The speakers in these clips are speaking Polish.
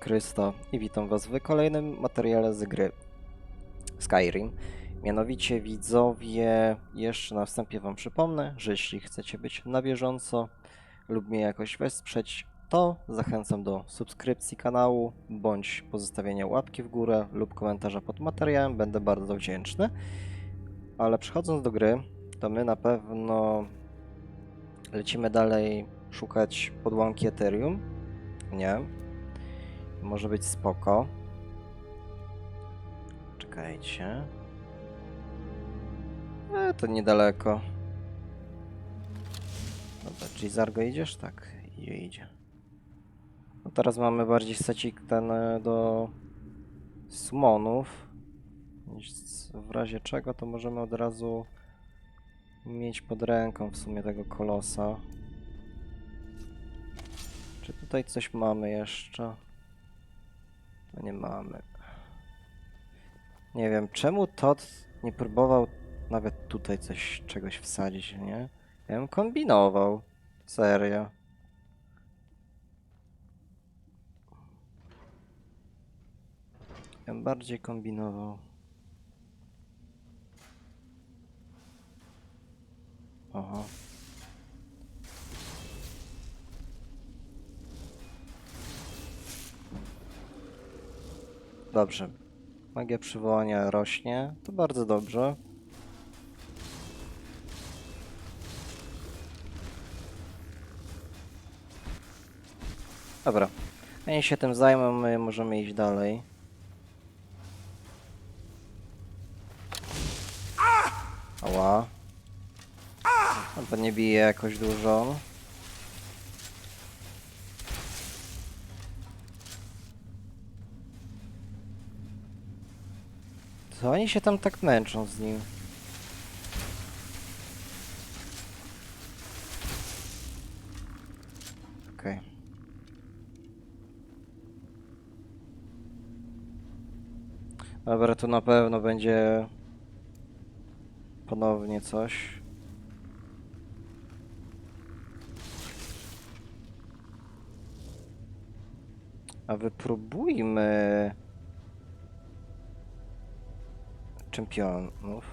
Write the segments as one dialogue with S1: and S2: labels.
S1: Krysto i witam Was w kolejnym materiale z gry Skyrim. Mianowicie widzowie, jeszcze na wstępie Wam przypomnę, że jeśli chcecie być na bieżąco lub mnie jakoś wesprzeć, to zachęcam do subskrypcji kanału bądź pozostawienia łapki w górę lub komentarza pod materiałem, będę bardzo wdzięczny. Ale przechodząc do gry, to my na pewno lecimy dalej szukać podłamki Ethereum. Nie. Może być spoko. Czekajcie. E, to niedaleko. Dobra, Gizargo idziesz? Tak, idzie, idzie. No teraz mamy bardziej secik ten e, do summonów. Nic- W razie czego to możemy od razu mieć pod ręką w sumie tego kolosa. Czy tutaj coś mamy jeszcze? No nie mamy. Nie wiem, czemu Todd nie próbował nawet tutaj coś, czegoś wsadzić, nie? Ja bym kombinował. Serio. Ja bym bardziej kombinował. Aha. Dobrze. Magia przywołania rośnie. To bardzo dobrze. Dobra. Oni się tym zajmą, my możemy iść dalej. Ała. No to nie bije jakoś dużo. Co oni się tam tak męczą z nim? Okej. Dobra, tu na pewno będzie ponownie coś. A wypróbujmy czempionów.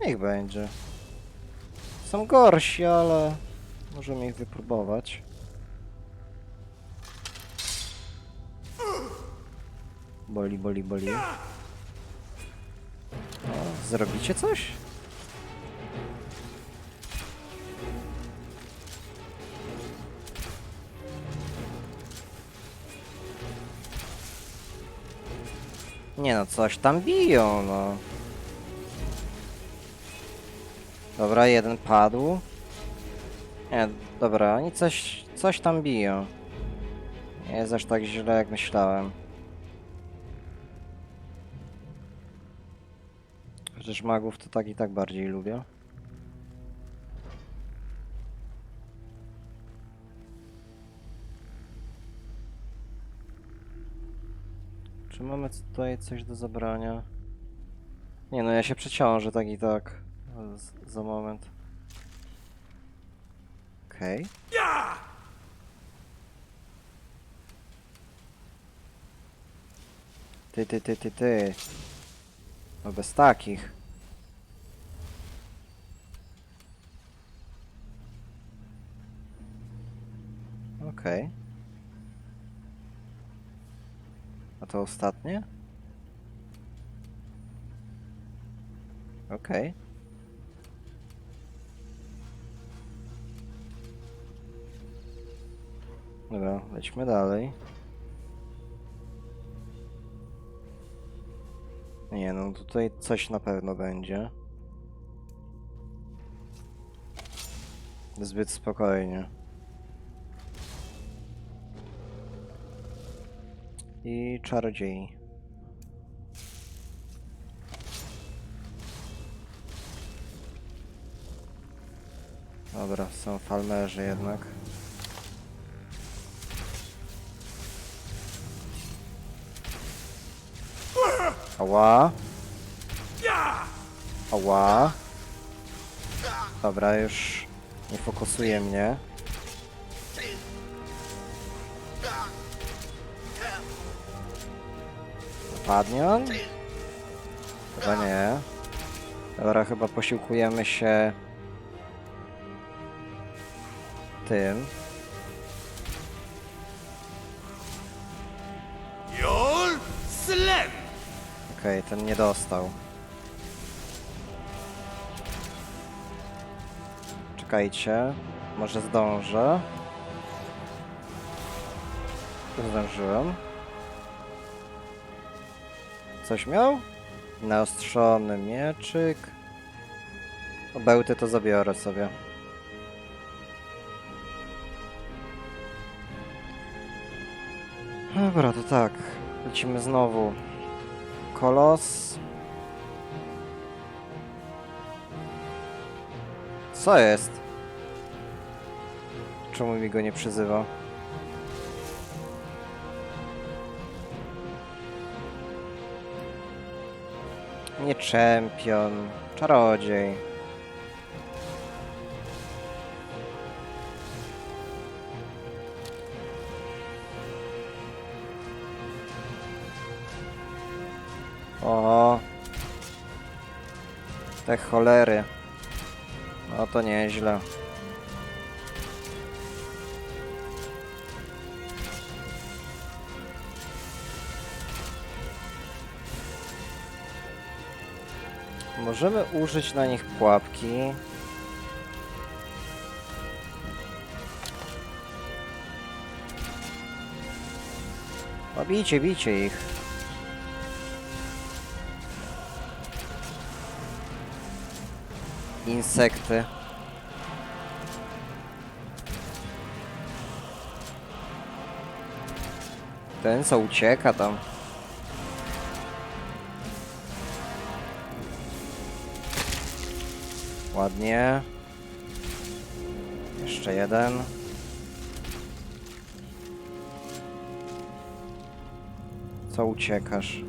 S1: Niech będzie. Są gorsi, ale możemy ich wypróbować. Boli, boli, boli. O, zrobicie coś? Nie no, coś tam biją, no. Dobra, jeden padł. Nie, dobra, oni coś, coś tam biją. Nie jest aż tak źle, jak myślałem. Chociaż magów to tak i tak bardziej lubię. Czy mamy tutaj coś do zabrania? Nie no, ja się przeciążę tak i tak. Z, za moment. Okej. Ty, ty, ty, ty, ty. No bez takich. Okej. A to ostatnie? Okej. Dobra, lećmy dalej. Nie no, tutaj coś na pewno będzie. Zbyt spokojnie. I czarodziej. Dobra, są falmerzy jednak. Ała. Ała. Dobra, już nie fokusuje mnie. Spadnie on? Chyba nie. Dobra, chyba posiłkujemy się tym. Okej, ten nie dostał. Czekajcie. Może zdążę. Zdążyłem. Coś miał? Naostrzony mieczyk. O, bełty to zabiorę sobie. Dobra, to tak. Lecimy znowu. Kolos. Co jest? Czemu mi go nie przyzywa? Nie czempion, czarodziej. Cholery. No to nieźle. Możemy użyć na nich pułapki. No bijcie, bijcie ich. Insekty. Ten co ucieka tam. Ładnie. Jeszcze jeden. Co uciekasz?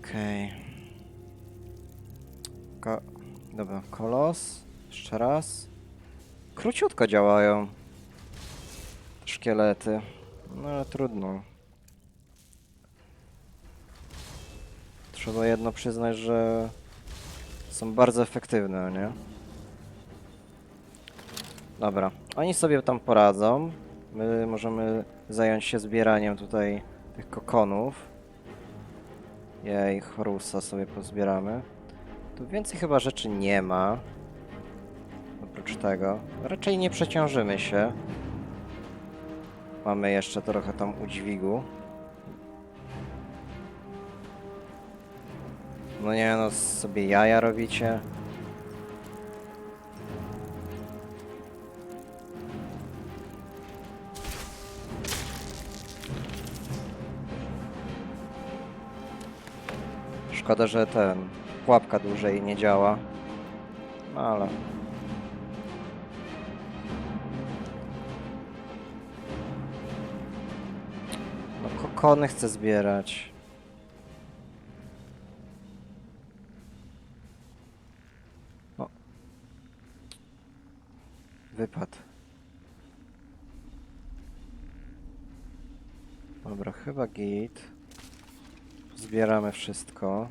S1: Okej. Ko Dobra, kolos. Jeszcze raz. Króciutko działają. Szkielety. No ale trudno. Trzeba jedno przyznać, że są bardzo efektywne, nie? Dobra, oni sobie tam poradzą. My możemy zająć się zbieraniem tutaj tych kokonów. Jej, Horusa sobie pozbieramy. Tu więcej chyba rzeczy nie ma. Oprócz tego. Raczej nie przeciążymy się. Mamy jeszcze trochę tam udźwigu. No nie no, sobie jaja robicie. Szkoda, że ten pułapka dłużej nie działa. Ale. No kokony chcę zbierać. O. Wypad. Dobra, chyba git. Zbieramy wszystko.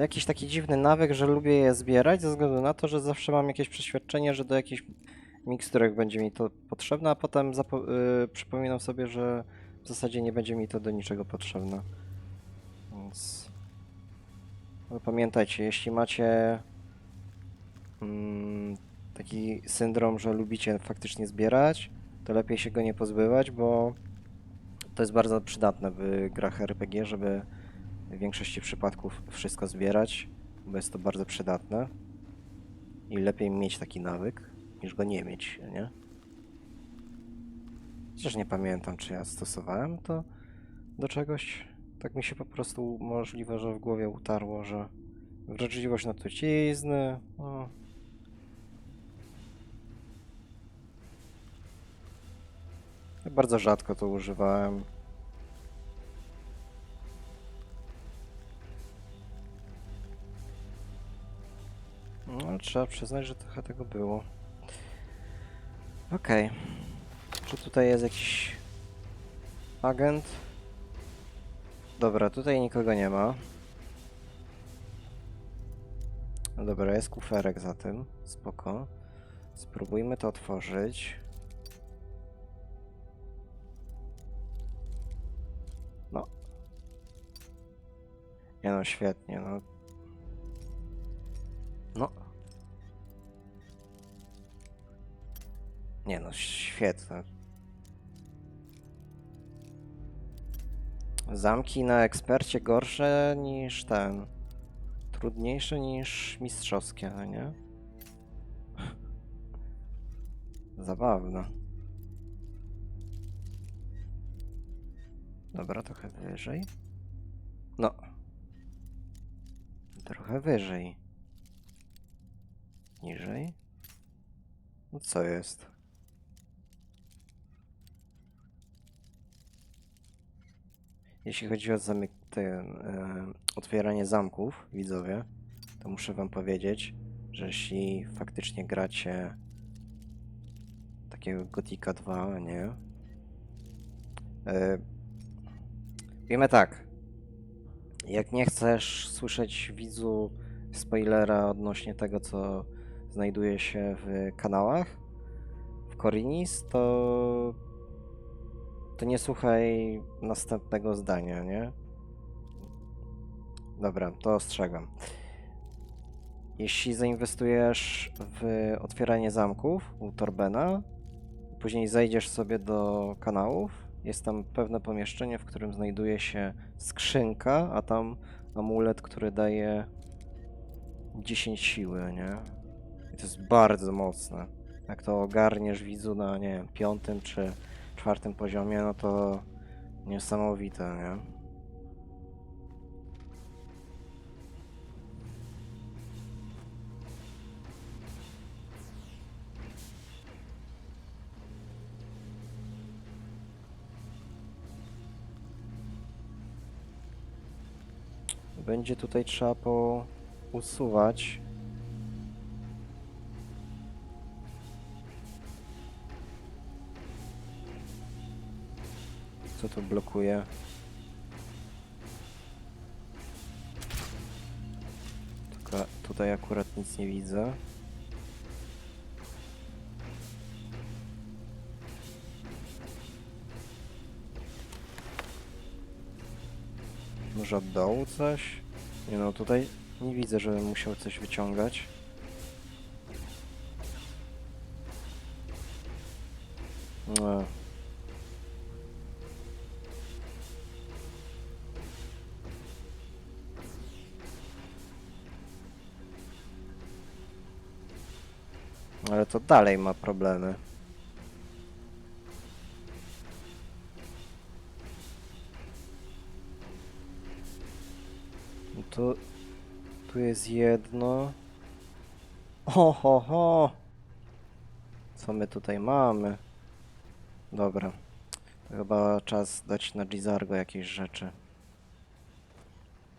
S1: Jakiś taki dziwny nawyk, że lubię je zbierać ze względu na to, że zawsze mam jakieś przeświadczenie, że do jakichś miksturek będzie mi to potrzebne, a potem y, przypominam sobie, że w zasadzie nie będzie mi to do niczego potrzebne. Więc... Ale pamiętajcie, jeśli macie mm, taki syndrom, że lubicie faktycznie zbierać, to lepiej się go nie pozbywać, bo to jest bardzo przydatne w grach RPG, żeby w większości przypadków wszystko zbierać, bo jest to bardzo przydatne. I lepiej mieć taki nawyk, niż go nie mieć, nie? Chociaż nie pamiętam, czy ja stosowałem to do czegoś. Tak mi się po prostu możliwe, że w głowie utarło, że wrażliwość na trucizny. No. Bardzo rzadko to używałem. Trzeba przyznać, że trochę tego było. Okej. Czy tutaj jest jakiś agent? Dobra, tutaj nikogo nie ma. Dobra, jest kuferek za tym. Spoko. Spróbujmy to otworzyć. No. Nie no, świetnie. No. Nie no, świetne. Zamki na ekspercie gorsze niż ten. Trudniejsze niż mistrzowskie, nie? Zabawne. Dobra, trochę wyżej. No. Trochę wyżej. Niżej. No co jest? Jeśli chodzi o zamyk e, otwieranie zamków, widzowie, to muszę wam powiedzieć, że jeśli faktycznie gracie takiego Gotika 2, nie? E, wiemy tak. Jak nie chcesz słyszeć widzu spoilera odnośnie tego, co znajduje się w kanałach w Korinis, to to nie słuchaj następnego zdania, nie? Dobra, to ostrzegam. Jeśli zainwestujesz w otwieranie zamków u Torbena, później zejdziesz sobie do kanałów, jest tam pewne pomieszczenie, w którym znajduje się skrzynka, a tam amulet, który daje 10 siły, nie? I to jest bardzo mocne. Jak to ogarniesz widzu na, nie wiem, piątym czy czwartym poziomie, no to niesamowite, nie? Będzie tutaj trzeba po Co to blokuje? Tylko tutaj akurat nic nie widzę. Może od dołu coś? Nie no, tutaj nie widzę, żebym musiał coś wyciągać. Dalej ma problemy. No to tu jest jedno. Ho, ho. Co my tutaj mamy? Dobra. Chyba czas dać na Gizargo jakieś rzeczy.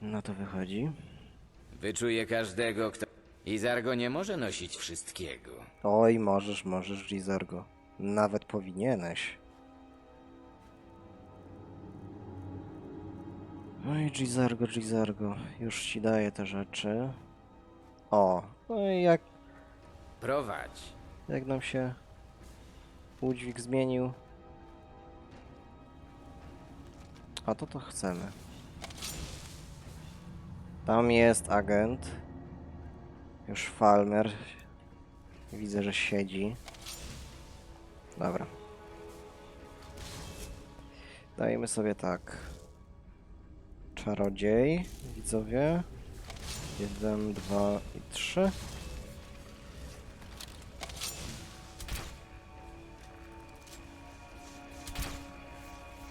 S1: No to wychodzi.
S2: Wyczuje każdego, kto... Izargo nie może nosić wszystkiego.
S1: Oj, możesz, możesz, Gizargo. Nawet powinieneś. No i Gizargo, Gizargo. Już ci daję te rzeczy. O, no i jak,
S2: Prowadź.
S1: jak nam się udźwig zmienił. A to to chcemy. Tam jest agent. Już Falmer. Widzę, że siedzi. Dobra. Dajmy sobie tak. Czarodziej, widzowie. Jeden, dwa i trzy.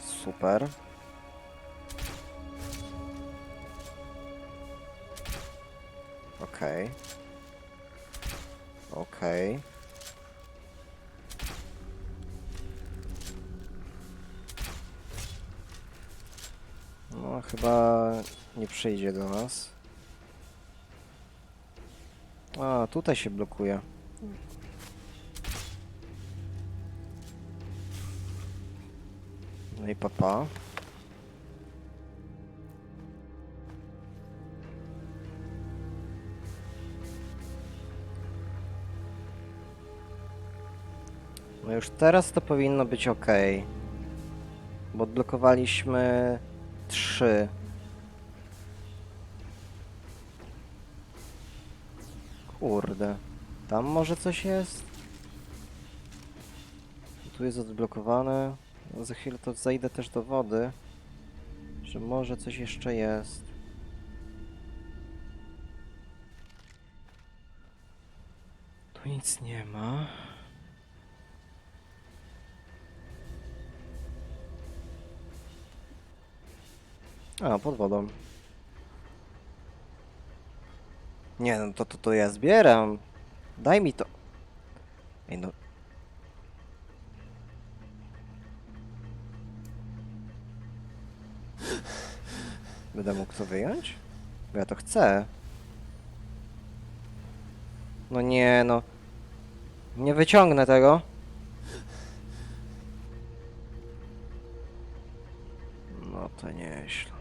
S1: Super. Okej. Okej. No, chyba nie przyjdzie do nas. A, tutaj się blokuje. No i papa. Już teraz to powinno być ok. Bo odblokowaliśmy trzy. Kurde. Tam może coś jest? Tu jest odblokowane. Za chwilę to zejdę też do wody. Że może coś jeszcze jest. Tu nic nie ma. A, pod wodą. Nie, no to, to, to ja zbieram. Daj mi to. Ej, no. Będę mógł to wyjąć? Bo ja to chcę. No nie, no. Nie wyciągnę tego. No to nieźle.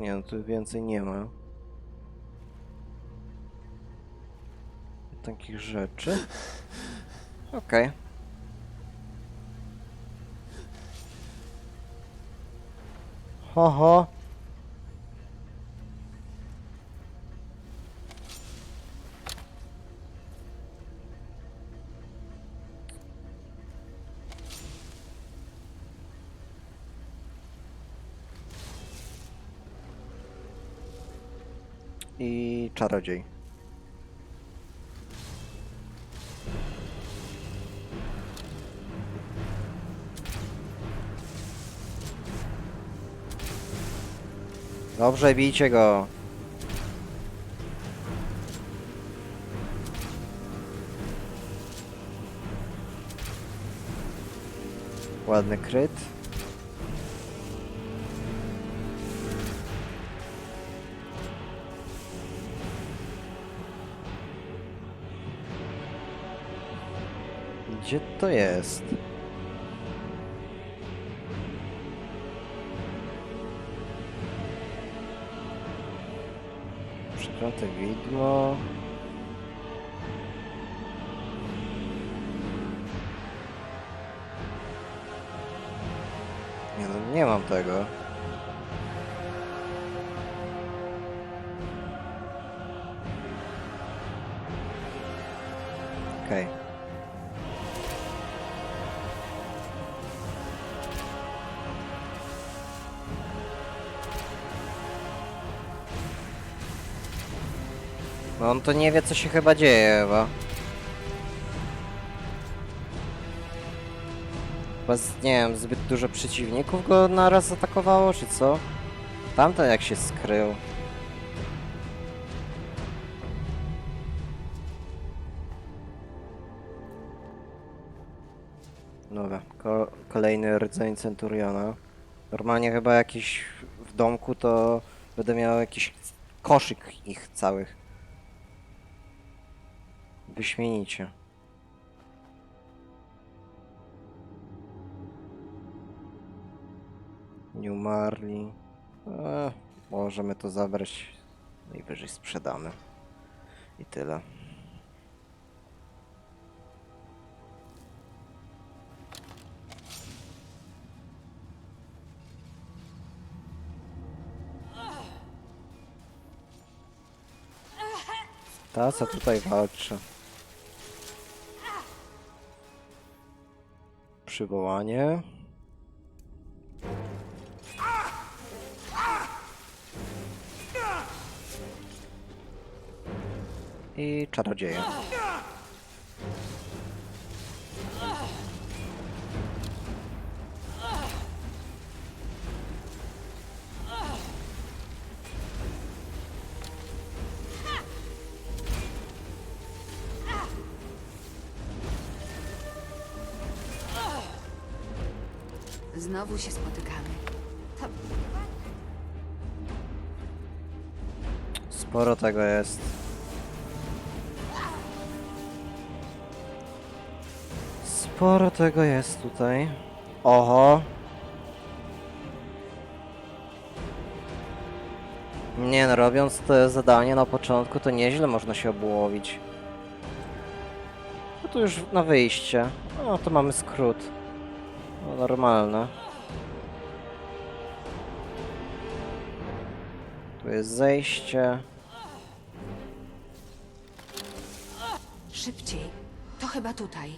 S1: Nie, no tu więcej nie ma. Takich rzeczy. Okej. Ho, ho. Czarodziej. Dobrze, bijcie go. Ładny kryt. Gdzie to jest? Przeklęte widmo. Nie no, nie mam tego. Okej. No on to nie wie co się chyba dzieje chyba. Chyba z, nie wiem, zbyt dużo przeciwników go naraz atakowało, czy co? Tamten jak się skrył. Dobra, ko kolejny rdzeń Centuriona. Normalnie chyba jakiś w domku to będę miał jakiś koszyk ich całych. Wyśmienicie. Nie umarli. E, możemy to zabrać. Najwyżej sprzedamy. I tyle. Ta co tutaj walczy. Przywołanie. I czarodzieje.
S3: Znowu się spotykamy. To
S1: Sporo tego jest. sporo tego jest tutaj. Oho. Nie no, robiąc to zadanie na początku, to nieźle można się obłowić. No to już na wyjście. No to mamy skrót. No normalne. Tu jest zejście.
S3: Szybciej. To chyba tutaj.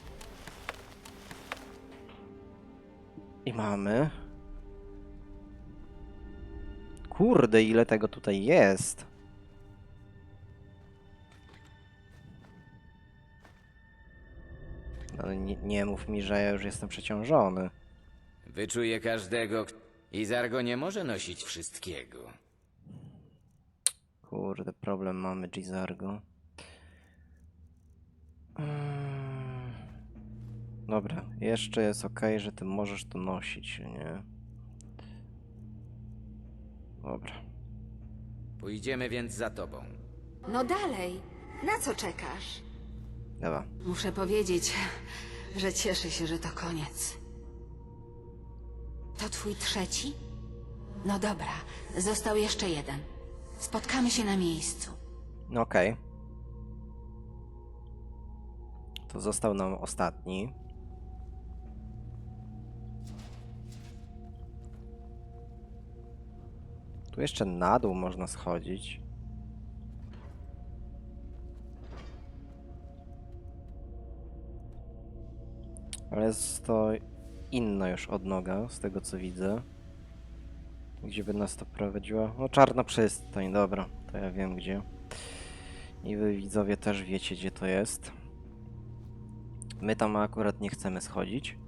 S1: I mamy. Kurde, ile tego tutaj jest. Ale nie, nie mów mi, że ja już jestem przeciążony.
S2: Wyczuje każdego, kto... I Zargo nie może nosić wszystkiego.
S1: Kurde, problem mamy, Gizargo. Mm. Dobra, jeszcze jest ok, że ty możesz to nosić, nie? Dobra.
S2: Pójdziemy więc za tobą.
S3: No dalej. Na co czekasz?
S1: Dobra.
S3: Muszę powiedzieć, że cieszę się, że to koniec. To twój trzeci? No dobra, został jeszcze jeden. Spotkamy się na miejscu.
S1: No Okej. To został nam ostatni. Tu jeszcze na dół można schodzić. Ale jest to inna już odnoga, z tego co widzę. Gdzie by nas to prowadziło? No czarna przystań, dobra, to ja wiem gdzie. I wy widzowie też wiecie gdzie to jest. My tam akurat nie chcemy schodzić.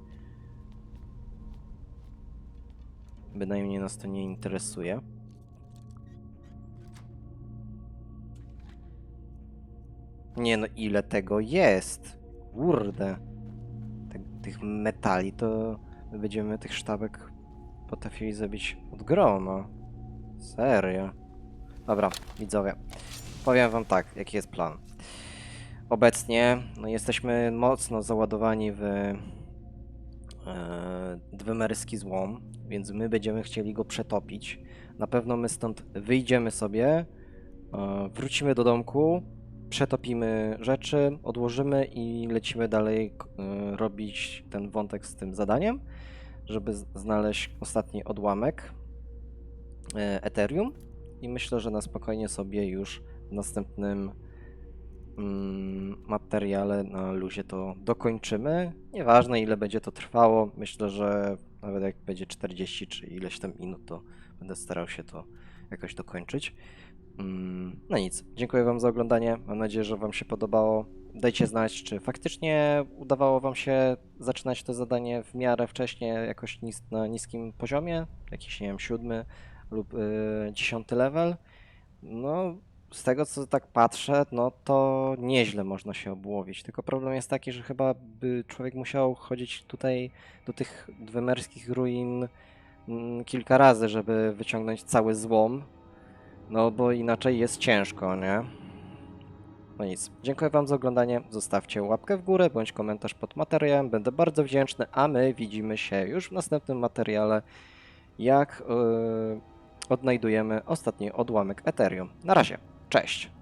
S1: Bynajmniej nas to nie interesuje. Nie no, ile tego jest? Kurde. Tych metali to my będziemy tych sztabek potrafili zrobić od groma. Serio. Dobra, widzowie. Powiem wam tak, jaki jest plan. Obecnie no, jesteśmy mocno załadowani w e, złom, więc my będziemy chcieli go przetopić. Na pewno my stąd wyjdziemy sobie, e, wrócimy do domku, przetopimy rzeczy, odłożymy i lecimy dalej e, robić ten wątek z tym zadaniem, żeby znaleźć ostatni odłamek e, Ethereum i myślę, że na spokojnie sobie już w następnym mm, materiale na luzie to dokończymy. Nieważne ile będzie to trwało, myślę, że nawet jak będzie 40 czy ileś tam minut, to będę starał się to jakoś dokończyć. Mm, No nic, dziękuję Wam za oglądanie. Mam nadzieję, że Wam się podobało. Dajcie znać, czy faktycznie udawało Wam się zaczynać to zadanie w miarę wcześnie, jakoś nis na niskim poziomie, jakiś, nie wiem, siódmy lub y, dziesiąty level. No, z tego co tak patrzę, no to nieźle można się obłowić. Tylko problem jest taki, że chyba by człowiek musiał chodzić tutaj do tych dwemerskich ruin mm, kilka razy, żeby wyciągnąć cały złom. No bo inaczej jest ciężko, nie? No nic. Dziękuję Wam za oglądanie. Zostawcie łapkę w górę bądź komentarz pod materiałem. Będę bardzo wdzięczny, a my widzimy się już w następnym materiale, jak yy, odnajdujemy ostatni odłamek Ethereum. Na razie. Cześć.